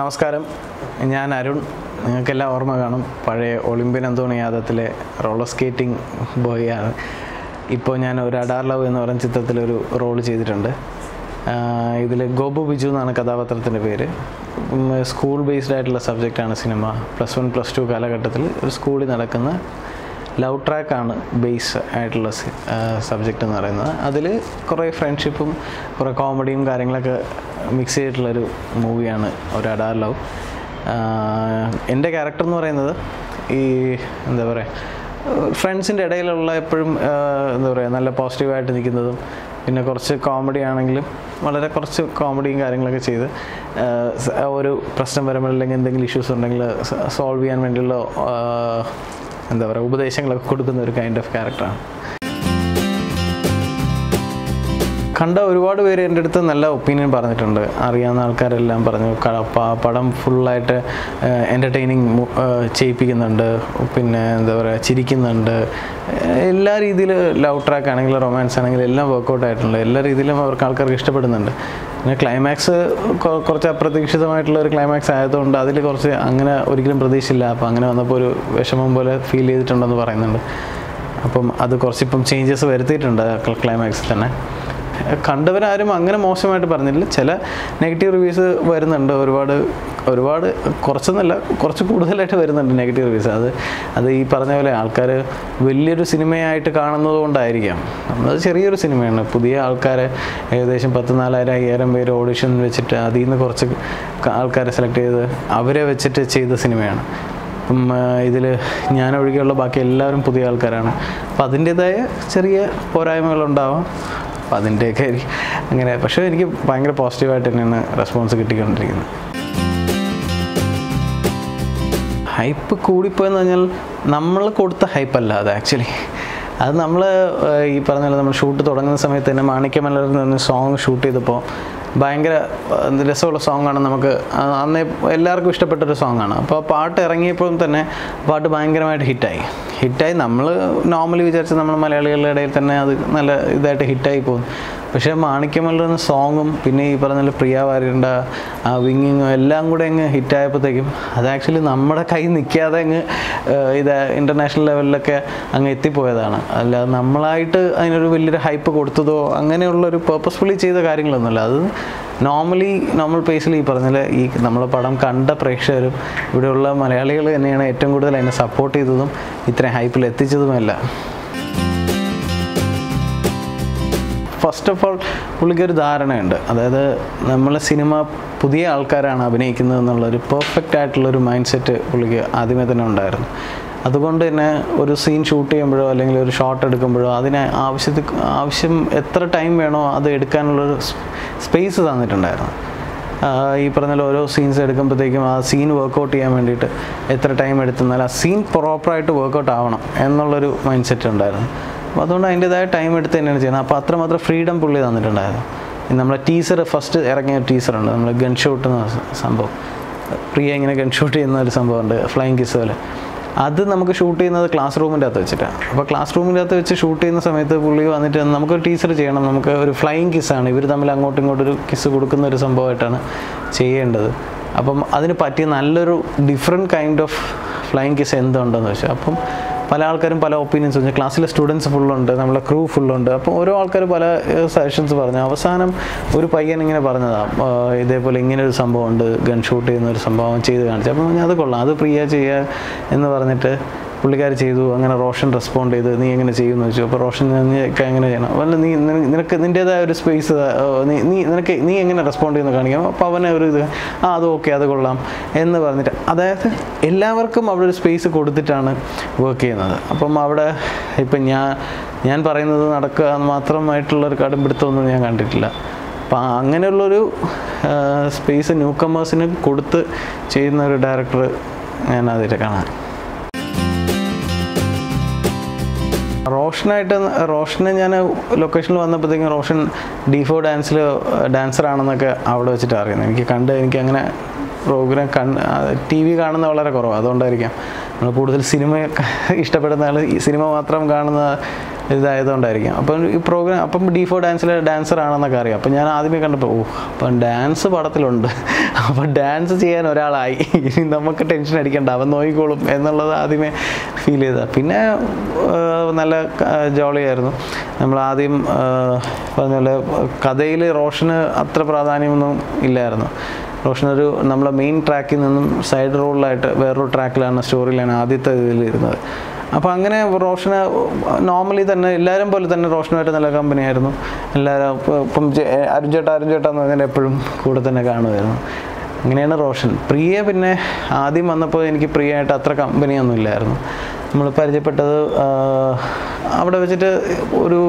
നമസ്കാരം. ഞാൻ അരുൺ. നിങ്ങൾക്കെല്ലാം ഓർമ്മ കാണും. പഴയ ഒളിമ്പ്യൻ അന്തോണി യാദത്തിലെ റോളർ സ്കേറ്റിംഗ് ബോയിയാണ് ഇപ്പോൾ ഞാൻ ഒരു അഡാർ ലവ് എന്ന് ചിത്രത്തിൽ ഒരു റോൾ ചെയ്തിട്ടുണ്ട്. ഇതിൽ ഗോപു ബിജു എന്നാണ് കഥാപാത്രത്തിന്റെ പേര്. സ്കൂൾ ബേസ്ഡ് ആയിട്ടുള്ള സബ്ജക്റ്റാണ് cinema. Plus one plus two കാലഘട്ടത്തിൽ ഒരു സ്കൂളിൽ നടക്കുന്ന ലവ് ട്രാക്കാണ് ബേസ് ആയിട്ടുള്ള സബ്ജക്റ്റ് എന്ന് പറയുന്നത്. അതിൽ കുറേ ഫ്രണ്ട്ഷിപ്പും കുറേ കോമഡിയും കാര്യങ്ങളൊക്കെ മിക്സ് ചെയ്തിട്ടുള്ളൊരു മൂവിയാണ് ഒരു അഡാർ ലവ് എന്റെ ക്യാരക്ടർ എന്ന് പറയുന്നത് ഈ എന്താ പറയുക ഫ്രണ്ട്സിന്റെ ഇടയിലുള്ള എപ്പോഴും എന്താ പറയുക നല്ല പോസിറ്റീവായിട്ട് നിൽക്കുന്നതും പിന്നെ കുറച്ച് കോമഡി ആണെങ്കിലും വളരെ കുറച്ച് കോമഡിയും കാര്യങ്ങളൊക്കെ ചെയ്ത് ഒരു പ്രശ്നം വരുമ്പോൾ അല്ലെങ്കിൽ എന്തെങ്കിലും ഇഷ്യൂസ് ഉണ്ടെങ്കിൽ സോൾവ് ചെയ്യാൻ വേണ്ടിയുള്ള എന്താ പറയുക ഉപദേശങ്ങളൊക്കെ കൊടുക്കുന്ന ഒരു കൈൻഡ് ഓഫ് ക്യാരക്ടറാണ് കണ്ട ഒരുപാട് പേര് എന്റെ അടുത്ത് നല്ല ഒപ്പീനിയൻ പറഞ്ഞിട്ടുണ്ട്. അറിയാവുന്ന ആൾക്കാരെല്ലാം പറഞ്ഞു. പടം ഫുള്ളായിട്ട് എന്റർടൈനിങ് ചെയ്യിപ്പിക്കുന്നുണ്ട്. പിന്നെ എന്താ പറയുക ചിരിക്കുന്നുണ്ട്. എല്ലാ രീതിയിൽ ലവ് ട്രാക്ക് ആണെങ്കിലും റൊമാൻസ് ആണെങ്കിലും എല്ലാം വർക്കൗട്ട് ആയിട്ടുണ്ട്. എല്ലാ രീതിയിലും അവർക്ക് ആൾക്കാർക്ക് ഇഷ്ടപ്പെടുന്നുണ്ട്. പിന്നെ ക്ലൈമാക്സ് കുറച്ച് അപ്രതീക്ഷിതമായിട്ടുള്ള ഒരു ക്ലൈമാക്സ് ആയതുകൊണ്ട് അതിൽ കുറച്ച് അങ്ങനെ ഒരിക്കലും പ്രതീക്ഷയില്ല. അപ്പോൾ അങ്ങനെ വന്നപ്പോൾ ഒരു വിഷമം പോലെ ഫീൽ ചെയ്തിട്ടുണ്ടെന്ന് പറയുന്നുണ്ട്. അപ്പം അത് കുറച്ചിപ്പം ചേഞ്ചസ് വരുത്തിയിട്ടുണ്ട് ക്ലൈമാക്സിൽ തന്നെ. കണ്ടവരാരും അങ്ങനെ മോശമായിട്ട് പറഞ്ഞില്ല. ചില നെഗറ്റീവ് റിവ്യൂസ് വരുന്നുണ്ട്. ഒരുപാട് ഒരുപാട് കുറച്ചൊന്നുമല്ല കുറച്ച് കൂടുതലായിട്ട് വരുന്നുണ്ട് നെഗറ്റീവ് റിവ്യൂസ് അത് അത് ഈ പറഞ്ഞ പോലെ ആൾക്കാർ വലിയൊരു സിനിമയായിട്ട് കാണുന്നത് കൊണ്ടായിരിക്കാം. അത് ചെറിയൊരു സിനിമയാണ്. പുതിയ ആൾക്കാരെ ഏകദേശം പത്ത് നാലായിരം അയ്യായിരം പേര് ഓഡിഷൻ വെച്ചിട്ട് അതിൽ നിന്ന് കുറച്ച് ആൾക്കാരെ സെലക്ട് ചെയ്ത് അവരെ വെച്ചിട്ട് ചെയ്ത സിനിമയാണ്. അപ്പം ഇതിൽ ഞാനൊഴികെയുള്ള ബാക്കി എല്ലാവരും പുതിയ ആൾക്കാരാണ്. അപ്പം അതിന്റേതായ ചെറിയ പോരായ്മകളുണ്ടാവാം. അപ്പം അതിന്റെയൊക്കെ അങ്ങനെ പക്ഷേ എനിക്ക് ഭയങ്കര പോസിറ്റീവായിട്ട് തന്നെയാണ് റെസ്പോൺസ് കിട്ടിക്കൊണ്ടിരിക്കുന്നത്. ഹൈപ്പ് കൂടിപ്പോയെന്ന് പറഞ്ഞാൽ നമ്മൾ കൊടുത്ത ഹൈപ്പല്ല അത് ആക്ച്വലി അത് നമ്മൾ ഈ പറഞ്ഞ നമ്മൾ ഷൂട്ട് തുടങ്ങുന്ന സമയത്ത് തന്നെ മാണിക്യമലർ പറഞ്ഞ സോങ് ഷൂട്ട് ചെയ്തപ്പോൾ ഭയങ്കര രസമുള്ള സോങ്ങാണ് നമുക്ക് അന്ന് എല്ലാവർക്കും ഇഷ്ടപ്പെട്ടൊരു സോങ്ങാണ്. അപ്പോൾ പാട്ട് ഇറങ്ങിയപ്പോഴും തന്നെ പാട്ട് ഭയങ്കരമായിട്ട് ഹിറ്റായി. ഹിറ്റായി നമ്മൾ നോർമലി വിചാരിച്ച നമ്മൾ മലയാളികളുടെ ഇടയിൽ തന്നെ അത് നല്ല ഇതായിട്ട് ഹിറ്റായി പോകും. പക്ഷേ മാണിക്യമല്ലെന്ന സോങ്ങും പിന്നെ ഈ പറഞ്ഞ പ്രിയ വാര്യണ്ട ആ വിങ്ങിങ്ങും എല്ലാം കൂടെ അങ്ങ് ഹിറ്റായപ്പോഴത്തേക്കും അത് ആക്ച്വലി നമ്മുടെ കൈ നിൽക്കാതെ അങ്ങ് ഇത് ഇന്റർനാഷണൽ ലെവലിലൊക്കെ അങ്ങ് എത്തിപ്പോയതാണ്. അല്ലാതെ നമ്മളായിട്ട് അതിനൊരു വലിയൊരു ഹൈപ്പ് കൊടുത്തതോ അങ്ങനെയുള്ളൊരു പേർപ്പസ്ഫുള്ളി ചെയ്ത കാര്യങ്ങളൊന്നുമല്ല. അത് നോർമലി നോർമൽ പേസിൽ ഈ പറഞ്ഞ ഈ നമ്മൾ പടം കണ്ട പ്രേക്ഷകരും ഇവിടെയുള്ള മലയാളികൾ തന്നെയാണ് ഏറ്റവും കൂടുതൽ അതിനെ സപ്പോർട്ട് ചെയ്തതും ഇത്രയും ഹൈപ്പിൽ എത്തിച്ചതുമെല്ലാം. ഫസ്റ്റ് ഓഫ് ഓൾ പുള്ളിക്ക് ഒരു ധാരണയുണ്ട്. അതായത് നമ്മൾ സിനിമ പുതിയ ആൾക്കാരാണ് അഭിനയിക്കുന്നത് എന്നുള്ളൊരു പെർഫെക്റ്റ് ആയിട്ടുള്ളൊരു മൈൻഡ് സെറ്റ് പുള്ളിക്ക് ആദ്യമേ തന്നെ ഉണ്ടായിരുന്നു. അതുകൊണ്ട് തന്നെ ഒരു സീൻ ഷൂട്ട് ചെയ്യുമ്പോഴോ അല്ലെങ്കിൽ ഒരു ഷോട്ട് എടുക്കുമ്പോഴോ അതിന് ആവശ്യത്തിൽ ആവശ്യം എത്ര ടൈം വേണോ അത് എടുക്കാനുള്ളൊരു സ്പേസ് തന്നിട്ടുണ്ടായിരുന്നു. ഈ പറഞ്ഞ ഓരോ സീൻസ് എടുക്കുമ്പോഴത്തേക്കും ആ സീൻ വർക്കൗട്ട് ചെയ്യാൻ വേണ്ടിയിട്ട് എത്ര ടൈം എടുത്തെന്നാൽ ആ സീൻ പ്രോപ്പറായിട്ട് വർക്കൗട്ട് ആവണം എന്നുള്ളൊരു മൈൻഡ് സെറ്റ് ഉണ്ടായിരുന്നു. അപ്പോൾ അതുകൊണ്ട് അതിന്റെതായ ടൈം എടുത്ത് തന്നെയാണ് ചെയ്യുന്നത്. അപ്പോൾ അത്രമാത്രം ഫ്രീഡം പുള്ളി തന്നിട്ടുണ്ടായിരുന്നു. നമ്മുടെ ടീസർ ഫസ്റ്റ് ഇറങ്ങിയ ടീസറുണ്ട് നമ്മൾ ഗൺ ഷൂട്ട് എന്ന സംഭവം. പ്രിയ ഇങ്ങനെ ഗൺ ഷൂട്ട് ചെയ്യുന്ന ഒരു സംഭവമുണ്ട്. ഫ്ലൈങ് കിസ് പോലെ. അത് നമുക്ക് ഷൂട്ട് ചെയ്യുന്നത് ക്ലാസ് റൂമിന്റെ അകത്ത് വെച്ചിട്ടാണ്. അപ്പോൾ ക്ലാസ് റൂമിന്റെ അകത്ത് വെച്ച് ഷൂട്ട് ചെയ്യുന്ന സമയത്ത് പുള്ളി വന്നിട്ട് നമുക്കൊരു ടീച്ചർ ചെയ്യണം. നമുക്ക് ഒരു ഫ്ലൈയിങ് കിസ്സാണ് ഇവർ തമ്മിൽ അങ്ങോട്ടും ഇങ്ങോട്ടും ഒരു കിസ് കൊടുക്കുന്ന ഒരു സംഭവമായിട്ടാണ് ചെയ്യേണ്ടത്. അപ്പം അതിന് പറ്റിയ നല്ലൊരു different kind of flying kiss എന്തുണ്ടെന്ന് വെച്ചാൽ അപ്പം പല ആൾക്കാരും പല ഒപ്പീനിയൻസ് പറഞ്ഞു ക്ലാസ്സിലെ സ്റ്റുഡൻസ് ഫുള്ളുണ്ട് നമ്മളെ ക്രൂ ഫുള്ളുണ്ട് അപ്പോൾ ഓരോ ആൾക്കാർ പല സജഷൻസ് പറഞ്ഞു. അവസാനം ഒരു പയ്യൻ ഇങ്ങനെ പറഞ്ഞതാണ് ഇതേപോലെ ഇങ്ങനെ ഒരു സംഭവം ഉണ്ട് ഗൺ ഷൂട്ട് ചെയ്യുന്ന ഒരു സംഭവം ചെയ്ത് കാണിച്ചു അപ്പോൾ ഞാൻ അത് കൊള്ളാം അത് പ്രിയ ചെയ്യുക എന്ന് പറഞ്ഞിട്ട് പുള്ളിക്കാർ ചെയ്തു അങ്ങനെ റോഷൻ റെസ്പോണ്ട് ചെയ്ത് നീ എങ്ങനെ ചെയ്യുമെന്ന് ചോദിച്ചു. അപ്പോൾ റോഷൻ നിനക്ക് എങ്ങനെ ചെയ്യണം? അല്ല നീ നിനക്ക് നിന്റേതായ ഒരു സ്പേസ് നീ നീ നിനക്ക് നീ എങ്ങനെ റെസ്പോണ്ട് ചെയ്യുന്ന കാണിക്കാം? അപ്പോൾ അവനെ ഒരു ഇത് ആ അത് ഓക്കെ അത് കൊള്ളാം എന്ന് പറഞ്ഞിട്ട് അതായത് എല്ലാവർക്കും അവിടെ ഒരു സ്പേസ് കൊടുത്തിട്ടാണ് വർക്ക് ചെയ്യുന്നത്. അപ്പം അവിടെ ഇപ്പം ഞാൻ ഞാൻ പറയുന്നത് നടക്കുക മാത്രമായിട്ടുള്ളൊരു കടുംപിടുത്തമൊന്നും ഞാൻ കണ്ടിട്ടില്ല. അപ്പം അങ്ങനെയുള്ളൊരു സ്പേസ് ന്യൂ കമേഴ്സിന് കൊടുത്ത് ചെയ്യുന്ന ഒരു ഡയറക്ടർ ഞാൻ അതിൽ കാണാൻ റോഷനായിട്ട് റോഷന് ഞാൻ ലൊക്കേഷനിൽ വന്നപ്പോഴത്തേക്കും റോഷൻ ഡിഫോ ഡാൻസിൽ ഡാൻസർ ആണെന്നൊക്കെ അവിടെ വെച്ചിട്ട് അറിയുന്നത് എനിക്ക് കണ്ട് എനിക്ക് അങ്ങനെ പ്രോഗ്രാം കണ്ട് ടി വി കാണുന്ന വളരെ കുറവാണ് അതുകൊണ്ടായിരിക്കാം. നമ്മൾ കൂടുതൽ സിനിമ ഇഷ്ടപ്പെടുന്ന ആൾ സിനിമ മാത്രം കാണുന്ന ഇതായതുകൊണ്ടായിരിക്കും. അപ്പം ഈ പ്രോഗ്രാം അപ്പം ഡി ഫോർ ഡാൻസിലെ ഡാൻസർ ആണെന്നൊക്കെ അറിയാം. അപ്പം ഞാൻ ആദ്യമേ കണ്ടപ്പോൾ ഓ അപ്പം ഡാൻസ് പടത്തിലുണ്ട്. അപ്പം ഡാൻസ് ചെയ്യാൻ ഒരാളായി. ഇനി നമുക്ക് ടെൻഷൻ അടിക്കണ്ട. അവൻ നോയിക്കോളും എന്നുള്ളത് ആദ്യമേ ഫീൽ ചെയ്ത. പിന്നെ നല്ല ജോളിയായിരുന്നു. നമ്മൾ ആദ്യം പറഞ്ഞ പോലെ കഥയിൽ റോഷന് അത്ര പ്രാധാന്യമൊന്നും ഇല്ലായിരുന്നു. റോഷനൊരു നമ്മളെ മെയിൻ ട്രാക്കിൽ നിന്നും സൈഡ് റോളിലായിട്ട് വേറൊരു ട്രാക്കിലാണ് സ്റ്റോറിയിലാണ് ആദ്യത്തെ ഇതിൽ ഇരുന്നത് അപ്പോൾ അങ്ങനെ റോഷന് നോർമലി തന്നെ എല്ലാവരും പോലെ തന്നെ റോഷനുമായിട്ട് നല്ല കമ്പനിയായിരുന്നു എല്ലാവരും ഇപ്പം- അരുൺചേട്ട അരുൺ ചേട്ടാ അരുൺ ചേട്ടാ എന്ന് പറഞ്ഞാൽ എപ്പോഴും കൂടെ തന്നെ കാണുമായിരുന്നു. അങ്ങനെയാണ് റോഷൻ. പ്രിയ പിന്നെ ആദ്യം വന്നപ്പോൾ എനിക്ക് പ്രിയയായിട്ട് അത്ര കമ്പനിയൊന്നും ഇല്ലായിരുന്നു. നമ്മൾ പരിചയപ്പെട്ടത് അവിടെ വെച്ചിട്ട് ഒരു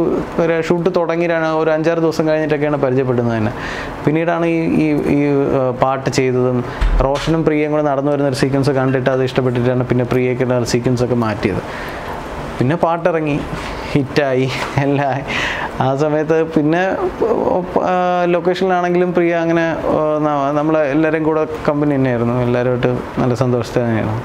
ഷൂട്ട് തുടങ്ങിയിട്ടാണ് ഒരു അഞ്ചാറ് ദിവസം കഴിഞ്ഞിട്ടൊക്കെയാണ് പരിചയപ്പെടുന്നത് തന്നെ. പിന്നീടാണ് ഈ ഈ ഈ പാട്ട് ചെയ്തതും റോഷനും പ്രിയയും കൂടെ നടന്നു വരുന്ന ഒരു സീക്വൻസ് കണ്ടിട്ട് അത് ഇഷ്ടപ്പെട്ടിട്ടാണ് പിന്നെ പ്രിയയ്ക്കുള്ള സീക്വൻസ് ഒക്കെ മാറ്റിയത്. പിന്നെ പാട്ടിറങ്ങി ഹിറ്റായി എല്ലാം ആ സമയത്ത് പിന്നെ ലൊക്കേഷനിലാണെങ്കിലും പ്രിയ അങ്ങനെ നമ്മളെ എല്ലാവരും കൂടെ കമ്പനി തന്നെയായിരുന്നു. എല്ലാവരുമായിട്ട് നല്ല സന്തോഷത്തിൽ തന്നെയായിരുന്നു.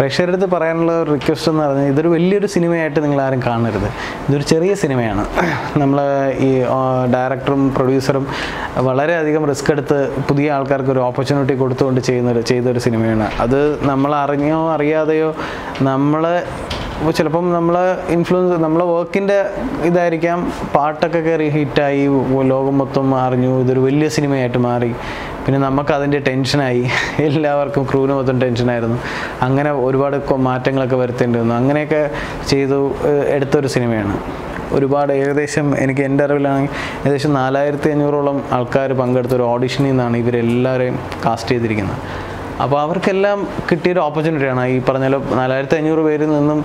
പ്രേക്ഷകരുടെ അടുത്ത് പറയാനുള്ള ഒരു റിക്വസ്റ്റ് എന്ന് പറഞ്ഞാൽ ഇതൊരു വലിയൊരു സിനിമയായിട്ട് നിങ്ങൾ ആരും കാണരുത്. ഇതൊരു ചെറിയ സിനിമയാണ്. നമ്മൾ ഈ ഡയറക്ടറും പ്രൊഡ്യൂസറും വളരെയധികം റിസ്ക് എടുത്ത് പുതിയ ആൾക്കാർക്ക് ഒരു ഓപ്പർച്യൂണിറ്റി കൊടുത്തുകൊണ്ട് ചെയ്യുന്നൊരു ചെയ്തൊരു സിനിമയാണ്. അത് നമ്മൾ അറിഞ്ഞോ അറിയാതെയോ നമ്മൾ ചിലപ്പം നമ്മൾ ഇൻഫ്ലുവൻസ് നമ്മളെ വർക്കിന്റെ ഇതായിരിക്കാം. പാട്ടൊക്കെ കയറി ഹിറ്റായി ലോകം മൊത്തം അറിഞ്ഞു ഇതൊരു വലിയ സിനിമയായിട്ട് മാറി. പിന്നെ നമുക്ക് അതിന്റെ ടെൻഷനായി. എല്ലാവർക്കും ക്രൂവിന് മൊത്തം ടെൻഷനായിരുന്നു. അങ്ങനെ ഒരുപാട് മാറ്റങ്ങളൊക്കെ വരുത്തേണ്ടി വന്നു അങ്ങനെയൊക്കെ ചെയ്തു എടുത്തൊരു സിനിമയാണ്. ഒരുപാട് ഏകദേശം എനിക്ക് എന്റെ അറിവിലാണെങ്കിൽ ഏകദേശം നാലായിരത്തി അഞ്ഞൂറോളം ആൾക്കാർ പങ്കെടുത്ത ഒരു ഓഡിഷനിൽ നിന്നാണ് ഇവരെല്ലാവരെയും കാസ്റ്റ് ചെയ്തിരിക്കുന്നത്. അപ്പോൾ അവർക്കെല്ലാം കിട്ടിയൊരു ഓപ്പർച്യൂണിറ്റിയാണ് ഈ പറഞ്ഞ നാലായിരത്തി അഞ്ഞൂറ് പേരിൽ നിന്നും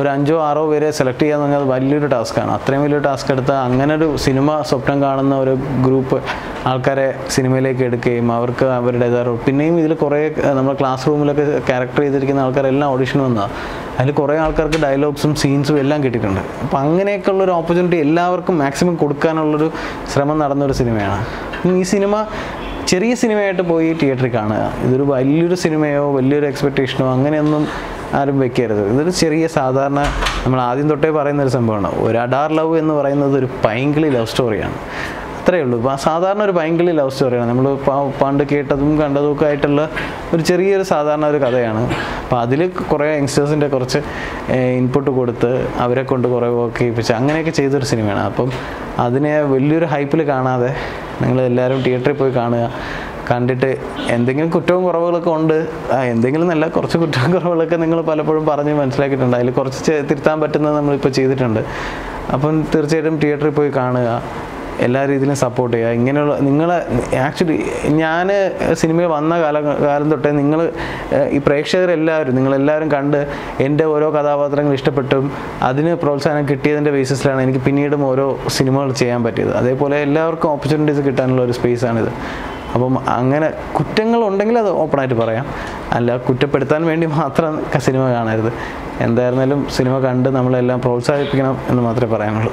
ഒരു അഞ്ചോ ആറോ പേരെ സെലക്ട് ചെയ്യുക എന്ന് പറഞ്ഞാൽ വലിയൊരു ടാസ്ക്കാണ് അത്രയും വലിയൊരു ടാസ്ക് എടുത്താൽ അങ്ങനെ ഒരു സിനിമ സ്വപ്നം കാണുന്ന ഒരു ഗ്രൂപ്പ് ആൾക്കാരെ സിനിമയിലേക്ക് എടുക്കുകയും അവർക്ക് അവരുടേതായ പിന്നെയും ഇതിൽ കുറേ നമ്മുടെ ക്ലാസ് റൂമിലൊക്കെ ക്യാരക്ടർ ചെയ്തിരിക്കുന്ന ആൾക്കാരെല്ലാം ഓഡിഷൻ വന്നതാണ് അതിൽ കുറേ ആൾക്കാർക്ക് ഡയലോഗ്സും സീൻസും എല്ലാം കിട്ടിയിട്ടുണ്ട്. അപ്പോൾ അങ്ങനെയൊക്കെയുള്ള ഒരു ഓപ്പർച്യൂണിറ്റി എല്ലാവർക്കും മാക്സിമം കൊടുക്കാനുള്ളൊരു ശ്രമം നടന്ന ഒരു സിനിമയാണ്. ഈ സിനിമ ചെറിയ സിനിമയായിട്ട് പോയി തിയേറ്ററിൽ കാണുക. ഇതൊരു വലിയൊരു സിനിമയോ വലിയൊരു എക്സ്പെക്റ്റേഷനോ അങ്ങനെയൊന്നും ആരും വെക്കരുത്. ഇതൊരു ചെറിയ സാധാരണ നമ്മൾ ആദ്യം തൊട്ടേ പറയുന്ന ഒരു സംഭവമാണ്. ഒരു അഡാർ ലവ് എന്ന് പറയുന്നത് ഒരു പൈങ്കിളി ലവ് സ്റ്റോറിയാണ് അത്രയേ ഉള്ളൂ. സാധാരണ ഒരു ഭയങ്കര ലവ് സ്റ്റോറിയാണ് നമ്മൾ പണ്ട് കേട്ടതും കണ്ടതും ഒക്കെ ആയിട്ടുള്ള ഒരു ചെറിയൊരു സാധാരണ ഒരു കഥയാണ്. അപ്പോൾ അതിൽ കുറേ യങ്സ്റ്റേഴ്സിന്റെ കുറച്ച് ഇൻപുട്ട് കൊടുത്ത് അവരെ കൊണ്ട് കുറേ വർക്ക് ചെയ്യിപ്പിച്ച് അങ്ങനെയൊക്കെ ചെയ്തൊരു സിനിമയാണ്. അപ്പം അതിനെ വലിയൊരു ഹൈപ്പിൽ കാണാതെ നിങ്ങൾ എല്ലാവരും തിയേറ്ററിൽ പോയി കാണുക കണ്ടിട്ട് എന്തെങ്കിലും കുറ്റവും കുറവുകളൊക്കെ ഉണ്ട്. എന്തെങ്കിലും നല്ല കുറച്ച് കുറ്റവും കുറവുകളൊക്കെ നിങ്ങൾ പലപ്പോഴും പറഞ്ഞ് മനസ്സിലാക്കിയിട്ടുണ്ട്. അതിൽ കുറച്ച് തിരുത്താൻ പറ്റുന്നത് നമ്മളിപ്പോൾ ചെയ്തിട്ടുണ്ട്. അപ്പം തീർച്ചയായിട്ടും തിയേറ്ററിൽ പോയി കാണുക. എല്ലാ രീതിയിലും സപ്പോർട്ട് ചെയ്യുക. ഇങ്ങനെയുള്ള നിങ്ങൾ ആക്ച്വലി ഞാൻ സിനിമയിൽ വന്ന കാലം കാലം തൊട്ടേ നിങ്ങൾ ഈ പ്രേക്ഷകരെല്ലാവരും നിങ്ങളെല്ലാവരും കണ്ട് എന്റെ ഓരോ കഥാപാത്രങ്ങൾ ഇഷ്ടപ്പെട്ടും അതിന് പ്രോത്സാഹനം കിട്ടിയതിന്റെ ബേസിസിലാണ് എനിക്ക് പിന്നീടും ഓരോ സിനിമകൾ ചെയ്യാൻ പറ്റിയത്. അതേപോലെ എല്ലാവർക്കും ഓപ്പർച്യൂണിറ്റീസ് കിട്ടാനുള്ള ഒരു സ്പേസാണിത് അപ്പം അങ്ങനെ കുറ്റങ്ങൾ ഉണ്ടെങ്കിൽ അത് ഓപ്പണായിട്ട് പറയാം. അല്ല കുറ്റപ്പെടുത്താൻ വേണ്ടി മാത്രം സിനിമ കാണരുത്. എന്തായിരുന്നാലും സിനിമ കണ്ട് നമ്മളെല്ലാം പ്രോത്സാഹിപ്പിക്കണം എന്ന് മാത്രമേ പറയാനുള്ളൂ.